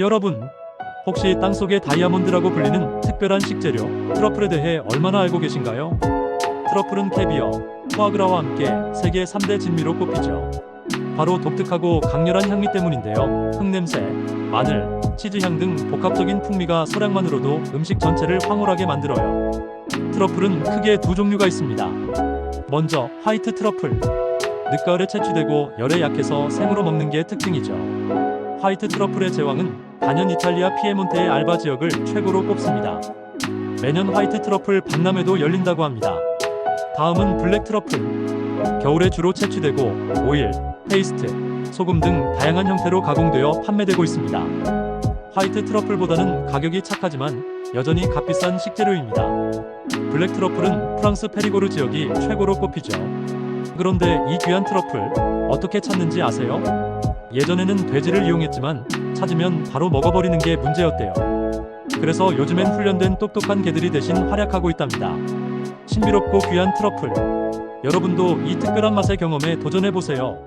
여러분, 혹시 땅속의 다이아몬드라고 불리는 특별한 식재료 트러플에 대해 얼마나 알고 계신가요? 트러플은 캐비어, 포아그라와 함께 세계 3대 진미로 꼽히죠. 바로 독특하고 강렬한 향미 때문인데요. 흙냄새, 마늘, 치즈향 등 복합적인 풍미가 소량만으로도 음식 전체를 황홀하게 만들어요. 트러플은 크게 두 종류가 있습니다. 먼저 화이트 트러플. 늦가을에 채취되고 열에 약해서 생으로 먹는 게 특징이죠. 화이트 트러플의 제왕은 단연 이탈리아 피에몬테의 알바 지역을 최고로 꼽습니다. 매년 화이트 트러플 박람회도 열린다고 합니다. 다음은 블랙 트러플. 겨울에 주로 채취되고 오일, 페이스트, 소금 등 다양한 형태로 가공되어 판매되고 있습니다. 화이트 트러플보다는 가격이 착하지만 여전히 값비싼 식재료입니다. 블랙 트러플은 프랑스 페리고르 지역이 최고로 꼽히죠. 그런데 이 귀한 트러플 어떻게 찾는지 아세요? 예전에는 돼지를 이용했지만 찾으면 바로 먹어버리는 게 문제였대요. 그래서 요즘엔 훈련된 똑똑한 개들이 대신 활약하고 있답니다. 신비롭고 귀한 트러플. 여러분도 이 특별한 맛의 경험에 도전해보세요.